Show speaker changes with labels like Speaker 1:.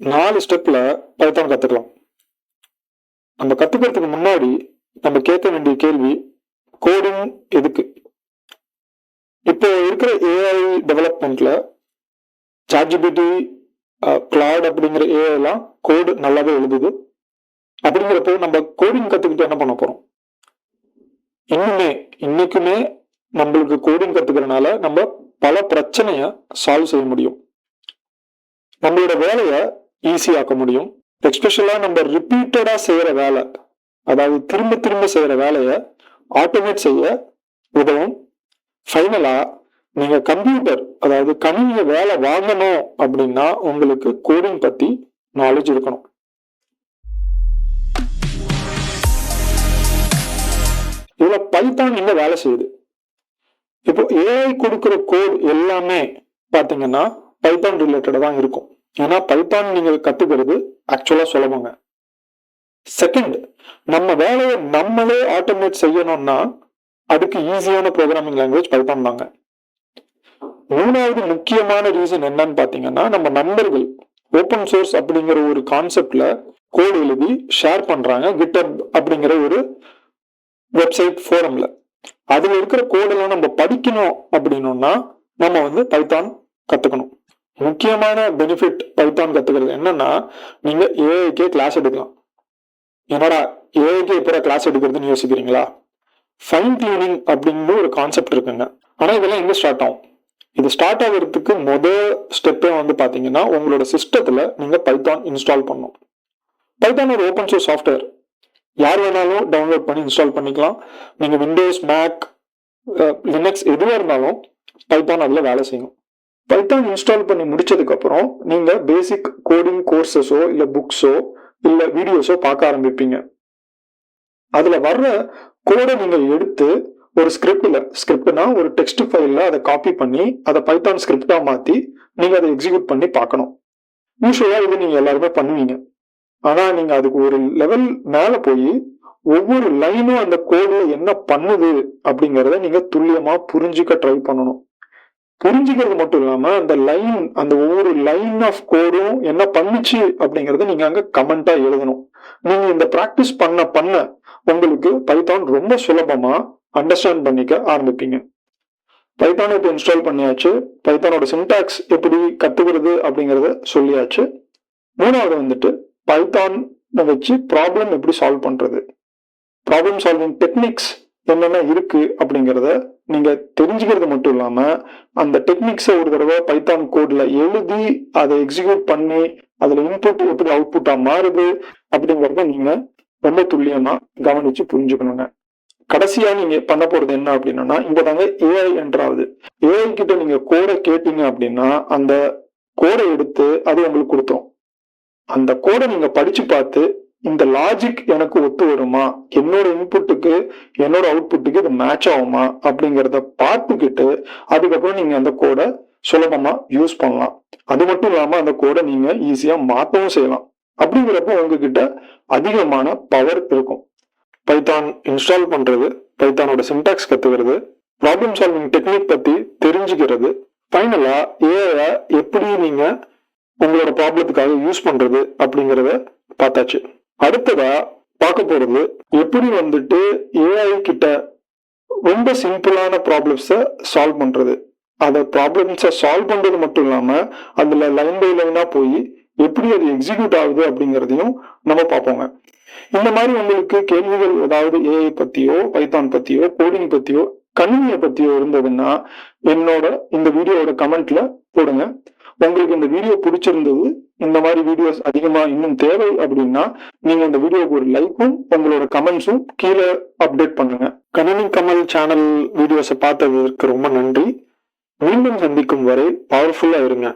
Speaker 1: நாலு ஸ்டெப்பில் பைத்தான் கத்துக்கலாம். நம்ம கற்றுக்கிறதுக்கு முன்னாடி நம்ம கேட்க வேண்டிய கேள்வி கோடிங் எதுக்கு? இப்போ இருக்கிற ஏஐ டெவலப்மெண்ட்ல சாட்ஜிபிடி கிளாட் அப்படிங்கிற ஏஐ எல்லாம் கோடு நல்லாவே எழுதுது. அப்படிங்கிறப்போ நம்ம கோடிங் கற்றுக்கிட்டு என்ன பண்ண போகிறோம் இன்னுமே இன்னைக்குமே நம்மளுக்கு கோடிங் கற்றுக்கிறனால நம்ம பல பிரச்சனையை சால்வ் செய்ய முடியும். நம்மளோட வேலையை ஈஸியாக்க முடியும். எக்ஸ்பெஷலாக நம்ம ரிப்பீட்டடாக செய்கிற வேலை அதாவது திரும்ப திரும்ப செய்கிற வேலையை ஆட்டோமேட் செய்ய உதவும். ஃபைனலாக நீங்கள் கம்ப்யூட்டர் அதாவது கணினியை வேலை வாங்கணும் அப்படின்னா உங்களுக்கு கோடிங் பற்றி நாலேஜ் இருக்கணும். இதில் பைத்தான் என்ன வேலை செய்யுது. இப்போ ஏஐ கொடுக்குற கோட் எல்லாமே பார்த்தீங்கன்னா பைத்தான் ரிலேட்டடாக தான் இருக்கும். ஏன்னா பைத்தான் நீங்கள் கத்துக்கிறது ஆக்சுவலா சுலபங்க செகண்ட் நம்ம வேலையை நம்மளே ஆட்டோமேட் செய்யணும்னா அதுக்கு ஈஸியான ப்ரோக்ராமிங் லாங்குவேஜ் பைத்தான் தாங்க. மூணாவது முக்கியமான ரீசன் என்னன்னு பாத்தீங்கன்னா நம்ம நண்பர்கள் ஓப்பன் சோர்ஸ் அப்படிங்கிற ஒரு கான்செப்ட்ல கோடு எழுதி ஷேர் பண்றாங்க கிட்டப் அப்படிங்கிற ஒரு வெப்சைட் ஃபோரம்ல அதுல இருக்கிற கோடெல்லாம் நம்ம படிக்கணும் அப்படின்னோம்னா நம்ம வந்து பைத்தான் கத்துக்கணும். முக்கியமான பெனிஃபிட் பைத்தான் கத்துக்கிறது என்னன்னா நீங்க ஏஐக்கே கிளாஸ் எடுக்கலாம். என்னடா ஏஐக்கே எப்படி கிளாஸ் எடுக்கிறதுன்னு யோசிக்கிறீங்களா? ஃபைன் டியூனிங் அப்படின்னு ஒரு கான்செப்ட் இருக்குங்க. ஆனா இதெல்லாம் எங்க ஸ்டார்ட் ஆகும்? இது ஸ்டார்ட் ஆகிறதுக்கு முதல் ஸ்டெப்பே வந்து பாத்தீங்கன்னா உங்களோட சிஸ்டத்துல நீங்க பைத்தான் இன்ஸ்டால் பண்ணும் பைத்தான் ஒரு ஓப்பன் சோர்ஸ் சாஃப்ட்வேர் யார் வேணாலும் டவுன்லோட் பண்ணி இன்ஸ்டால் பண்ணிக்கலாம். நீங்கள் விண்டோஸ் மேக் லினக்ஸ் எதுவாக இருந்தாலும் பைத்தான் அதில் வேலை செய்யும். பைத்தான் இன்ஸ்டால் பண்ணி முடிச்சதுக்கப்புறம் நீங்கள் நீங்க பேசிக் கோடிங் கோர்சஸோ இல்லை புக்ஸோ இல்லை வீடியோஸோ பார்க்க ஆரம்பிப்பீங்க. அதில் வர்ற கோடை நீங்கள் எடுத்து ஒரு ஸ்கிரிப்டில் ஸ்கிரிப்ட்னா ஒரு டெக்ஸ்ட் ஃபைலில் அதை காப்பி பண்ணி அதை பைத்தான் ஸ்கிரிப்டாக மாற்றி நீங்கள் அதை எக்ஸிக்யூட் பண்ணி பார்க்கணும். யூஸ்வலாக இது நீங்கள் எல்லாருமே பண்ணுவீங்க. ஆனால் நீங்கள் அதுக்கு ஒரு லெவல் மேலே போய் ஒவ்வொரு லைனும் அந்த கோடில் என்ன பண்ணுது அப்படிங்கிறத நீங்கள் துல்லியமாக புரிஞ்சுக்க ட்ரை பண்ணணும். புரிஞ்சுக்கிறது மட்டும் இல்லாம அந்த லைன் அந்த ஒவ்வொரு லைன் ஆஃப் கோடும் என்ன பண்ணுச்சு அப்படிங்கறத நீங்க அங்க கமெண்டா எழுதணும். நீங்க இந்த ப்ராக்டிஸ் பண்ண பண்ண உங்களுக்கு பைத்தான் ரொம்ப சுலபமா அண்டர்ஸ்டாண்ட் பண்ணிக்க ஆரம்பிப்பீங்க. பைத்தான் இப்போ இன்ஸ்டால் பண்ணியாச்சு. பைத்தானோட சின்டாக்ஸ் எப்படி கத்துக்கிறது அப்படிங்கறத சொல்லியாச்சு. மூணாவது வந்துட்டு பைத்தான் வச்சு ப்ராப்ளம் எப்படி சால்வ் பண்றது? ப்ராப்ளம் சால்விங் டெக்னிக்ஸ் என்னென்ன இருக்கு அப்படிங்கிறத நீங்க தெரிஞ்சுக்கிறது மட்டும் இல்லாம அந்த டெக்னிக்ஸை ஒரு தடவை பைத்தான் கோட்ல எழுதி அதை எக்ஸிக்யூட் பண்ணி அதுல இன்புட் எப்படி அவுட்புட்டா மாறுது அப்படிங்கறத நீங்க ரொம்ப துல்லியமா கவனிச்சு புரிஞ்சுக்கணுங்க. கடைசியா நீங்க பண்ண போறது என்ன அப்படின்னா இங்க தாங்க ஏஐ என்றாவது. ஏஐ கிட்ட நீங்க கோடை கேட்டீங்க அப்படின்னா அந்த கோடை எடுத்து அது உங்களுக்கு கொடுத்தோம். அந்த கோடை நீங்க படிச்சு பார்த்து இந்த லாஜிக் எனக்கு ஒத்து வருமா? என்னோட இன்புட்டுக்கு என்னோட அவுட்புட்டுக்கு இது மேட்ச் ஆகுமா? அப்படிங்கிறத பார்த்துக்கிட்டு அதுக்கப்புறம் நீங்க அந்த கோடை சுலபமா யூஸ் பண்ணலாம். அது மட்டும் இல்லாம அந்த கோடை நீங்க ஈஸியா மாற்றவும் செய்யலாம். அப்படிங்கிறப்ப உங்ககிட்ட அதிகமான பவர் இருக்கும். பைத்தான் இன்ஸ்டால் பண்றது பைத்தானோட சின்டாக்ஸ் கத்துக்கிறது ப்ராப்ளம் சால்விங் டெக்னிக் பத்தி தெரிஞ்சுக்கிறது ஃபைனலா ஏஐ எப்படி நீங்க உங்களோட ப்ராப்ளத்துக்காக யூஸ் பண்றது அப்படிங்கிறத பார்த்தாச்சு. அடுத்ததா பார்க்க போறது எப்படி வந்துட்டு ஏஐ கிட்ட ரொம்ப சிம்பிளான ப்ராப்ளம்ஸை சால்வ் பண்றது. அந்த ப்ராப்ளம்ஸை சால்வ் பண்றது மட்டும் இல்லாம அதுல லைன் பை லைனா போய் எப்படி அது எக்ஸிக்யூட் ஆகுது அப்படிங்கிறதையும் நம்ம பார்ப்போங்க. இந்த மாதிரி உங்களுக்கு கேள்விகள் ஏதாவது ஏஐ பத்தியோ பைத்தான் பத்தியோ கோடிங் பத்தியோ கணினியை பத்தியோ இருந்ததுன்னா என்னோட இந்த வீடியோவோட கமெண்ட்ல போடுங்க. உங்களுக்கு இந்த வீடியோ பிடிச்சிருந்தது இந்த மாதிரி வீடியோஸ் அதிகமா இன்னும் தேவை அப்படின்னா நீங்க இந்த வீடியோக்கு ஒரு லைக்கும் உங்களோட கமெண்ட்ஸும் கீழே அப்டேட் பண்ணுங்க. கணினி கமல் சேனல் வீடியோஸை பார்த்ததற்கு ரொம்ப நன்றி. மீண்டும் சந்திக்கும் வரை பவர்ஃபுல்லா இருங்க.